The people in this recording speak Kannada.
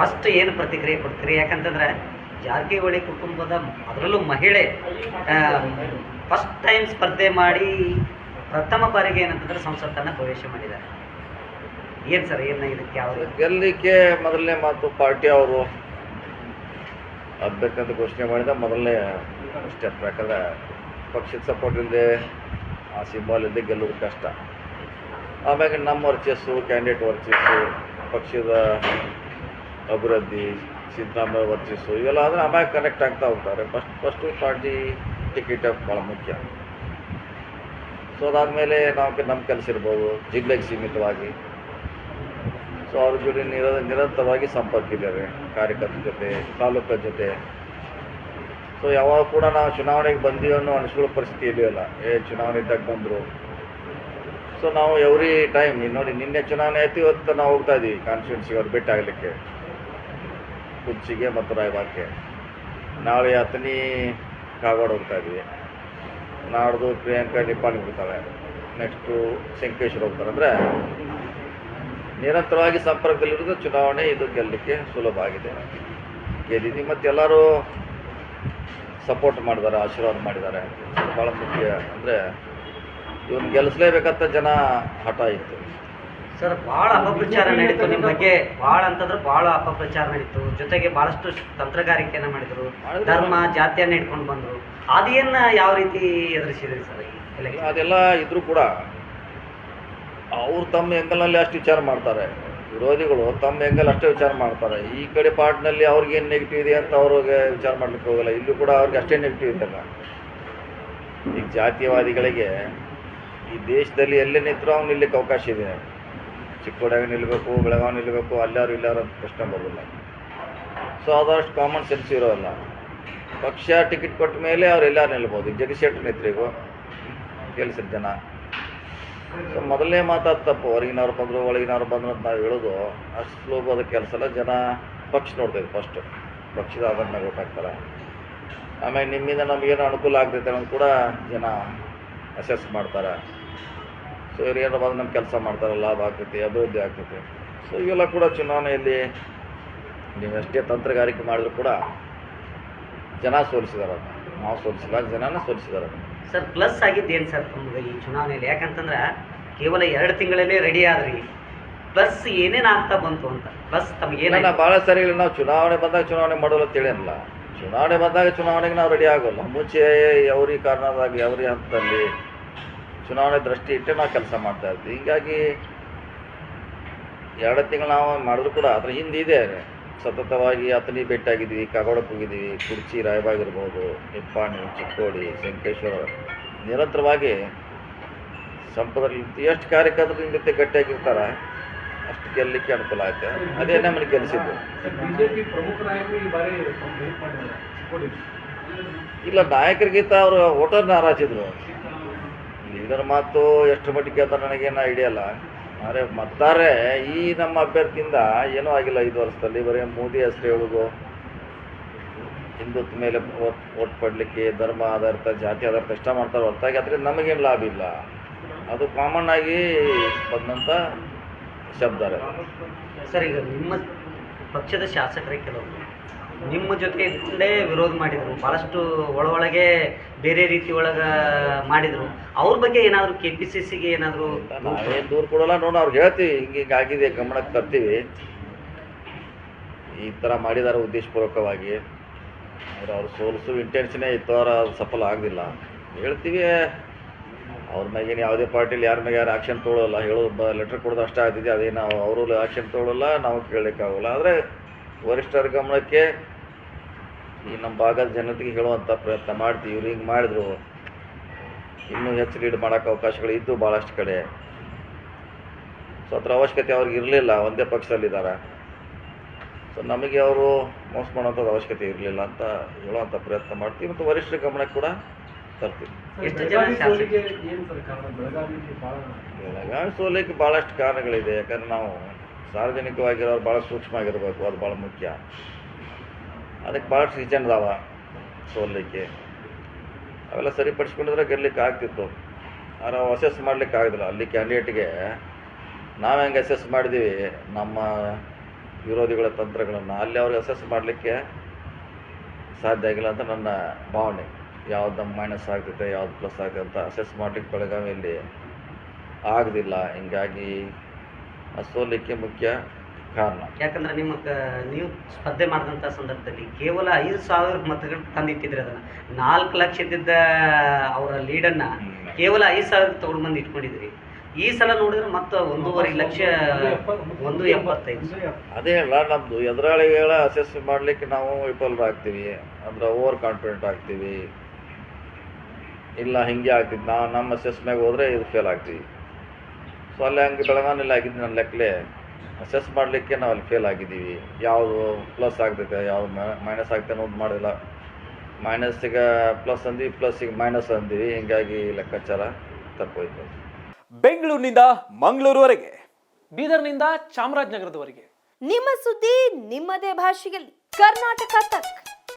ಫಸ್ಟ್ ಏನು ಪ್ರತಿಕ್ರಿಯೆ ಕೊಡ್ತೀರಿ? ಯಾಕಂತಂದ್ರೆ ಜಾರಕಿಹೊಳಿ ಕುಟುಂಬದ ಅದರಲ್ಲೂ ಮಹಿಳೆ ಫಸ್ಟ್ ಟೈಮ್ ಸ್ಪರ್ಧೆ ಮಾಡಿ ಪ್ರಥಮ ಬಾರಿಗೆ ಏನಂತಂದ್ರೆ ಸಂಸತ್ತನ್ನು ಪ್ರವೇಶ ಮಾಡಿದ್ದಾರೆ. ಏನು ಸರ್, ಏನು ಇದಕ್ಕೆ ಯಾವ ಗೆಲ್ಲಲಿಕ್ಕೆ ಮೊದಲನೇ ಮಾತು ಪಾರ್ಟಿ ಅವರು. ಅಭ್ಯರ್ಥಿ ಘೋಷಣೆ ಮಾಡಿದ ಮೊದಲನೇ ಸ್ಟೆಪ್ ಯಾಕಂದ್ರೆ ಪಕ್ಷದ ಸಪೋರ್ಟ್ ಇಲ್ಲದೆ ಆ ಸಿಂಬಾಲ್ ಇಲ್ಲದೆ ಗೆಲ್ಲೋದು ಕಷ್ಟ. ಆಮ್ಯಾಗ ನಮ್ಮ ವರ್ಚಸ್ಸು ಕ್ಯಾಂಡಿಡೇಟ್ ವರ್ಚಸ್ಸು, ಪಕ್ಷದ ಅಭಿವೃದ್ಧಿ, ಸಿದ್ದರಾಮಯ್ಯ ವರ್ಚಸ್ಸು ಇವೆಲ್ಲ ಆದರೆ ಆಮ್ಯಾಗ ಕನೆಕ್ಟ್ ಆಗ್ತಾ ಹೋಗ್ತಾರೆ ಫಸ್ಟ್ ಫಸ್ಟು ಪಾರ್ಟಿ ಟಿಕೆಟ್ ಭಾಳ ಮುಖ್ಯ. ಸೊ ಅದಾದಮೇಲೆ ನಾವು ನಮ್ಮ ಕೆಲಸ ಇರ್ಬೋದು ಜಿಲ್ಲೆಗೆ ಸೀಮಿತವಾಗಿ. ಸೊ ಅವ್ರ ಜೊತೆ ನಿರ ನಿರಂತರವಾಗಿ ಸಂಪರ್ಕ ಇದ್ದಾರೆ ಕಾರ್ಯಕರ್ತರ ಜೊತೆ, ತಾಲೂಕರ ಜೊತೆ. ಸೊ ಯಾವಾಗ ಕೂಡ ನಾವು ಚುನಾವಣೆಗೆ ಬಂದೀವಿ ಅನ್ನೋ ಅನಿಸ್ಕೊಳ್ಳೋ ಪರಿಸ್ಥಿತಿ ಇದೆಯಲ್ಲ. ಏ, ಚುನಾವಣೆ ಇದ್ದಾಗ ಬಂದರು. ಸೊ ನಾವು ಎವ್ರಿ ಟೈಮ್ ನೋಡಿ ನಿನ್ನೆ ಚುನಾವಣೆ ಆಯ್ತು, ಇವತ್ತು ನಾವು ಹೋಗ್ತಾ ಇದ್ದೀವಿ ಕಾನ್ಸ್ಟಿಟ್ಯೂನ್ಸಿಗೆ ಅವ್ರು ಭೇಟಿ ಆಗಲಿಕ್ಕೆ. ಕುರ್ಚಿಗೆ ಮತ್ತು ರಾಯಬಾಕೆ ನಾಳೆ ಅತನಿ ಕಾಗವಾಡ ಹೋಗ್ತಾ ಇದ್ವಿ. ನಾಡ್ದು ಪ್ರಿಯಾಂಕಾ ನಿಪ್ಪಾಣಿಗೆ ಹೋಗ್ತಾಳೆ ನೆಕ್ಸ್ಟು ಶಂಕೇಶ್ವರ ಹೋಗ್ತಾರೆ. ಅಂದರೆ ನಿರಂತರವಾಗಿ ಸಂಪರ್ಕದಲ್ಲಿರೋದು ಚುನಾವಣೆ, ಇದು ಗೆಲ್ಲಲಿಕ್ಕೆ ಸುಲಭ ಆಗಿದೆ. ಗೆದ್ದಿದ್ದೀವಿ ಮತ್ತು ಎಲ್ಲರೂ ಸಪೋರ್ಟ್ ಮಾಡಿದ್ದಾರೆ, ಆಶೀರ್ವಾದ ಮಾಡಿದ್ದಾರೆ. ಭಾಳ ಮುಖ್ಯ. ಅಂದರೆ ಇವನು ಗೆಲ್ಲಿಸಲೇಬೇಕಂತ ಜನ ಹಠ ಇತ್ತು. ಸರ್ ಭಾಳ ಅಪಪ್ರಚಾರ ನಡೀತು ನಿಮ್ಮ ಬಗ್ಗೆ. ಭಾಳ ಅಂತಂದ್ರೆ ಭಾಳ ಅಪಪ್ರಚಾರ ನಡೀತು. ಜೊತೆಗೆ ಭಾಳಷ್ಟು ತಂತ್ರಗಾರಿಕೆಯನ್ನ ಮಾಡಿದ್ರು. ಧರ್ಮ ಜಾತಿಯನ್ನ ಇಟ್ಕೊಂಡು ಬಂದರು. ಅದೇನ ಯಾವ ರೀತಿ ಎದುರಿಸಿದ್ರಿ ಸರ್ ಅದೆಲ್ಲ ಇದ್ರೂ ಕೂಡ ಅವ್ರು ತಮ್ಮ ಎಂಗಲ್ನಲ್ಲಿ ಅಷ್ಟು ವಿಚಾರ ಮಾಡ್ತಾರೆ. ವಿರೋಧಿಗಳು ತಮ್ಮ ಎಂಗಲ್ ಅಷ್ಟೇ ವಿಚಾರ ಮಾಡ್ತಾರೆ. ಈ ಕಡೆ ಪಾರ್ಟ್ನಲ್ಲಿ ಅವ್ರಿಗೇನು ನೆಗೆಟಿವ್ ಇದೆ ಅಂತ ಅವ್ರಿಗೆ ವಿಚಾರ ಮಾಡ್ಲಿಕ್ಕೆ ಹೋಗಲ್ಲ. ಇಲ್ಲೂ ಕೂಡ ಅವ್ರಿಗೆ ಅಷ್ಟೇ ನೆಗೆಟಿವ್ ಇದೆಲ್ಲ ಈಗ ಜಾತಿವಾದಿಗಳಿಗೆ ಈ ದೇಶದಲ್ಲಿ ಎಲ್ಲೇ ನಿಂತರೂ ಅವ್ನು ನಿಲ್ಲಕ್ಕೆ ಅವಕಾಶ ಇದೆ. ಚಿಕ್ಕೋಡಿಯಾಗ ನಿಲ್ಲಬೇಕು ಬೆಳಗಾವಿ ನಿಲ್ಲಬೇಕು ಅಲ್ಲಾರು ಇಲ್ಲಾರು ಪ್ರಶ್ನೆ ಬರೋಲ್ಲ ಸೊ ಆದಷ್ಟು ಕಾಮನ್ ಸೆನ್ಸ್ ಇರೋಲ್ಲ. ಪಕ್ಷ ಟಿಕೆಟ್ ಕೊಟ್ಟ ಮೇಲೆ ಅವ್ರು ಎಲ್ಲಾರು ನಿಲ್ಬೋದು. ಜಗದೀಶ್ ಶೆಟ್ಟರ್ ನಿಂತ್ರಿಗೂ ಕೆಲಸದ ಜನ. ಸೊ ಮೊದಲನೇ ಮಾತಾದ ತಪ್ಪು. ಹೊರಗಿನವ್ರು ಬಂದರು, ಒಳಗಿನವ್ರು ಬಂದರು ಅಂತ ನಾವು ಹೇಳೋದು, ಅಷ್ಟು ಸುಲಭವಾದ ಕೆಲಸ ಎಲ್ಲ ಜನ ಪಕ್ಷ ನೋಡ್ತೇವೆ ಫಸ್ಟು ಪಕ್ಷದ ಆಧಾರ ಮೇಲೆ ಆಮೇಲೆ ನಿಮ್ಮಿಂದ ನಮಗೇನು ಅನುಕೂಲ ಆಗ್ತೈತೆ ಅನ್ನೋದು ಕೂಡ ಜನ ಅಸೆಸ್ ಮಾಡ್ತಾರೆ. ಸೊ ಇವ್ರು ಏನೋ ಬಂದು ನಮ್ಮ ಕೆಲಸ ಮಾಡ್ತಾರೆ ಲಾಭ ಆಗ್ತೈತಿ ಅಭಿವೃದ್ಧಿ ಆಗ್ತೈತಿ. ಸೊ ಇವೆಲ್ಲ ಕೂಡ ಚುನಾವಣೆಯಲ್ಲಿ ನೀವು ಎಷ್ಟೇ ತಂತ್ರಗಾರಿಕೆ ಮಾಡಿದ್ರು ಕೂಡ ಜನ ಸೋಲಿಸಿದಾರೆ. ನಾವು ಸೋಲಿಸಿಲ್ಲ ಜನನ ಸೋಲಿಸಿದಾರೆ ಸರ್ ಪ್ಲಸ್ ಆಗಿದ್ದೇನು ಸರ್ ತಮ್ಗೆ ಈ ಚುನಾವಣೆಯಲ್ಲಿ? ಯಾಕಂತಂದ್ರೆ ಕೇವಲ ಎರಡು ತಿಂಗಳಲ್ಲೇ ರೆಡಿ ಆದ್ರಿ. ಪ್ಲಸ್ ಏನೇನು ಆಗ್ತಾ ಬಂತು ಅಂತ? ಪ್ಲಸ್ ತಮಗೇನ ಭಾಳ ಸರಿ ಇಲ್ಲ. ನಾವು ಚುನಾವಣೆ ಬಂದಾಗ ಚುನಾವಣೆ ಮಾಡೋಲ್ಲ ತಿಳಿಯಲ್ಲ ಚುನಾವಣೆ ಬಂದಾಗ ಚುನಾವಣೆಗೆ ನಾವು ರೆಡಿ ಆಗೋಲ್ಲ. ಮುಂಚೆ ಅವ್ರಿಗೆ ಕಾರಣದಾಗ ಅವ್ರಿಗೆ ಹಂತದಲ್ಲಿ ಚುನಾವಣೆ ದೃಷ್ಟಿ ಇಟ್ಟು ನಾವು ಕೆಲಸ ಮಾಡ್ತಾ ಇದ್ವಿ. ಹೀಗಾಗಿ ಎರಡು ತಿಂಗಳು ನಾವು ಮಾಡಿದ್ರು ಕೂಡ ಅದ್ರ ಹಿಂದೆ ಇದೆ ಸತತವಾಗಿ ಅತನಿ ಭೇಟಿಯಾಗಿದ್ವಿ ಕಾಗೋಡಕ್ಕೆ ಹೋಗಿದ್ವಿ ಕುರ್ಚಿ ರಾಯಬಾಗ್ ಇರ್ಬೋದು ನಿಪ್ಪಾಣಿ ಚಿಕ್ಕೋಡಿ ಶಂಕೇಶ್ವರ ನಿರಂತರವಾಗಿ ಸಂಪದಲ್ಲಿ ಎಷ್ಟು ಕಾರ್ಯಕರ್ತರು ನಿಮ್ಮ ಜೊತೆ ಗಟ್ಟಿಯಾಗಿರ್ತಾರೆ ಅಷ್ಟು ಗೆಲ್ಲಲಿಕ್ಕೆ ಅನುಕೂಲ ಆಯ್ತು. ಅದೇ ನಮ್ಮನ್ನು ಗೆಲ್ಲಿಸಿದ್ದು. ಇಲ್ಲ ನಾಯಕರಿಗಿಂತ ಅವರು ಓಟರ್ ನಾರಾಜಿದ್ರು ಲೀಡರ್ ಮಾತು ಎಷ್ಟು ಮಟ್ಟಿಗೆ ಕೇಳ್ತಾರೆ ನನಗೇನು ಐಡಿಯಲ್ಲ ಆದರೆ ಮತ್ತಾರೆ ಈ ನಮ್ಮ ಅಭ್ಯರ್ಥಿಯಿಂದ ಏನೂ ಆಗಿಲ್ಲ ಐದು ವರ್ಷದಲ್ಲಿ. ಬರೀ ಮೋದಿ ಹೆಸರು ಹೇಳೋದು. ಹಿಂದುತ್ವ ಮೇಲೆ ಓಟ್ ಪಡಲಿಕ್ಕೆ ಧರ್ಮ, ಆಧಾರಿತ, ಜಾತಿ ಆಧಾರಿತ ಇಷ್ಟ ಮಾಡ್ತಾರೆ. ಹೊರತಾಗಿ ಅದರಿಂದ ನಮಗೇನು ಲಾಭ ಇಲ್ಲ. ಅದು ಕಾಮನ್ ಆಗಿ ಬಂದಂಥ ಶಬ್ದ. ಸರ್, ಈಗ ನಿಮ್ಮ ಪಕ್ಷದ ಶಾಸಕರೇ ಕೆಲವು ನಿಮ್ಮ ಜೊತೆ ಇದ್ಕೊಂಡೇ ವಿರೋಧ ಮಾಡಿದರು ಭಾಳಷ್ಟು ಒಳಗೆ ಬೇರೆ ರೀತಿ ಒಳಗೆ ಮಾಡಿದರು. ಅವ್ರ ಬಗ್ಗೆ ಏನಾದರೂ ಕೆ ಪಿ ಸಿ ಸಿಗೆ ಏನಾದರೂ ದೂರ ಕೊಡೋಲ್ಲ ನೋಡಿ ಅವ್ರಿಗೆ ಹೇಳ್ತೀವಿ ಹಿಂಗೆ ಹಿಂಗೆ ಆಗಿದೆ, ಗಮನಕ್ಕೆ ತರ್ತೀವಿ. ಈ ಥರ ಮಾಡಿದಾರೆ ಉದ್ದೇಶಪೂರ್ವಕವಾಗಿ. ಅವ್ರು ಅವ್ರು ಸೋಲಿಸೋ ಇಂಟೆನ್ಷನೇ ಇತ್ತು, ಅವ್ರು ಸಫಲ ಆಗಲಿಲ್ಲ ಹೇಳ್ತೀವಿ, ಅವ್ರ ಮ್ಯಾಗೇನು ಯಾವುದೇ ಪಾರ್ಟಿಲಿ ಯಾರ ಮ್ಯಾಗ ಯಾರು ಆಕ್ಷನ್ ತೊಗೊಳ್ಳಲ್ಲ ಹೇಳೋದು ಬ ಲೆಟ್ರ್ ಕೊಡೋದು ಅಷ್ಟೇ ಆಗ್ತಿದೆ ಅದೇನು ಅವರು ಆಕ್ಷನ್ ತೊಗೊಳ್ಳಲ್ಲ ನಾವು ಕೇಳಲಿಕ್ಕಾಗಲ್ಲ. ಆದರೆ ವರಿಷ್ಠರ ಗಮನಕ್ಕೆ ಈ ನಮ್ಮ ಭಾಗದ ಜನತೆಗೆ ಹೇಳುವಂಥ ಪ್ರಯತ್ನ ಮಾಡ್ತೀವಿ. ಇವ್ರು ಹಿಂಗೆ ಮಾಡಿದ್ರು ಇನ್ನೂ ಹೆಚ್ಚು ಲೀಡ್ ಮಾಡೋಕೆ ಅವಕಾಶಗಳು ಇದ್ದು ಭಾಳಷ್ಟು ಕಡೆ. ಸೊ ಅದರ ಅವಶ್ಯಕತೆ ಅವ್ರಿಗೆ ಇರಲಿಲ್ಲ ಒಂದೇ ಪಕ್ಷದಲ್ಲಿದ್ದಾರೆ. ಸೊ ನಮಗೆ ಅವರು ಮೋಸ ಮಾಡೋಂಥದ್ದು ಅವಶ್ಯಕತೆ ಇರಲಿಲ್ಲ ಅಂತ ಹೇಳುವಂಥ ಪ್ರಯತ್ನ ಮಾಡ್ತೀವಿ ಮತ್ತು ವರಿಷ್ಠರ ಗಮನ ಕೂಡ ತರ್ತೀವಿ. ಬೆಳಗಾವಿ ಸೋಲಿಕ್ಕೆ ಭಾಳಷ್ಟು ಕಾರಣಗಳಿದೆ. ಯಾಕಂದ್ರೆ ನಾವು ಸಾರ್ವಜನಿಕವಾಗಿರೋರು ಭಾಳ ಸೂಕ್ಷ್ಮ ಆಗಿರಬೇಕು ಅದು ಭಾಳ ಮುಖ್ಯ. ಅದಕ್ಕೆ ಭಾಳಷ್ಟು ರೀಸನ್ ಅದಾವ ಸೋಲಿಕ್ಕೆ ಅವೆಲ್ಲ ಸರಿಪಡಿಸ್ಕೊಂಡಿದ್ರೆ ಗೆಲ್ಲಲಿಕ್ಕೆ ಆಗ್ತಿತ್ತು. ಆದರೆ ಅವು ಅಸೆಸ್ ಮಾಡ್ಲಿಕ್ಕೆ ಆಗೋದಿಲ್ಲ ಅಲ್ಲಿ ಕ್ಯಾಂಡಿಡೇಟ್ಗೆ ನಾವು ಹೆಂಗೆ ಅಸೆಸ್ ಮಾಡಿದ್ದೀವಿ ನಮ್ಮ ವಿರೋಧಿಗಳ ತಂತ್ರಗಳನ್ನು. ಅಲ್ಲಿ ಅವ್ರಿಗೆ ಅಸೆಸ್ ಮಾಡಲಿಕ್ಕೆ ಸಾಧ್ಯ ಆಗಿಲ್ಲ ಅಂತ ನನ್ನ ಭಾವನೆ. ಯಾವ್ದು ಮೈನಸ್ ಆಗ್ತೈತೆ, ಯಾವ್ದು ಪ್ಲಸ್ ಆಗುತ್ತೆ ಅಂತ ಅಸೆಸ್ ಮಾಡಲಿಕ್ಕೆ ಬೆಳಗಾವಿಯಲ್ಲಿ ಆಗದಿಲ್ಲ. ಹಿಂಗಾಗಿ ಸೋಲಿಕ್ಕೆ ಮುಖ್ಯ ಕಾರಣ. ಯಾಕಂದ್ರೆ ನಿಮ್ಮ ನೀವು ಸ್ಪರ್ಧೆ ಮಾಡಿದಂಥ ಸಂದರ್ಭದಲ್ಲಿ ಕೇವಲ ಐದು ಸಾವಿರ ಮತಗಳು ತಂದಿಟ್ಟಿದ್ರಿ ಅದನ್ನ. ನಾಲ್ಕು ಲಕ್ಷ ಇದ್ದಿದ್ದ ಅವರ ಲೀಡನ್ನ ಕೇವಲ ಐದು ಸಾವಿರ ತಗೊಂಡು ಬಂದು ಇಟ್ಕೊಂಡಿದ್ರಿ ಈ ಸಲ ನೋಡಿದ್ರೆ ಮತ್ತೆ ಒಂದೂವರೆ ಲಕ್ಷ ಒಂದು ಎಪ್ಪತ್ತೈದು. ಅದೇ ಅಲ್ಲ ನಮ್ದು ಎದುರಾಳಿಗಳ ಅಸೆಸ್ ಮಾಡ್ಲಿಕ್ಕೆ ನಾವು ವಿಫಲರಾಗ್ತೀವಿ. ಅಂದ್ರೆ ಓವರ್ ಕಾನ್ಫಿಡೆಂಟ್ ಆಗ್ತೀವಿ. ಇಲ್ಲ ಹಿಂಗೆ ಆಗ್ತಿದ್ವಿ ನಾವು ನಮ್ಮ ಅಸೆಸ್ ಮ್ಯಾಗ ಹೋದ್ರೆ ಇದು ಫೇಲ್ ಆಗ್ತೀವಿ. ಸೊ ಅಲ್ಲಿ ಹಂಗೆ ಬೆಳಗಾನಿಲ್ಲ ಆಗಿದ್ದು ನನ್ನ ಲೆಕ್ಕಲೆ. ಅಸೆಸ್ ಮಾಡಲಿಕ್ಕೆ ನಾವು ಅಲ್ಲಿ ಫೇಲ್ ಆಗಿದ್ದೀವಿ. ಯಾವುದು ಪ್ಲಸ್ ಆಗ್ತೈತೆ ಯಾವುದು ಮೈನಸ್ ಆಗ್ತೈತೆ ಅನ್ನೋದು ಮಾಡಿಲ್ಲ ಮೈನಸ್ಸಿಗೆ ಪ್ಲಸ್ ಅಂದ್ವಿ ಪ್ಲಸ್ಸಿಗೆ ಮೈನಸ್ ಅಂದ್ವಿ. ಹೀಗಾಗಿ ಲೆಕ್ಕಾಚಾರ ತಪ್ಪೋಯ್ತು. ಬೆಂಗಳೂರಿನಿಂದ ಮಂಗಳೂರುವರೆಗೆ ಬೀದರ್ನಿಂದ ಚಾಮರಾಜನಗರದವರೆಗೆ. ನಿಮ್ಮ ಸುದ್ದಿ ನಿಮ್ಮದೇ ಭಾಷೆಯಲ್ಲಿ. ಕರ್ನಾಟಕ ತಕ್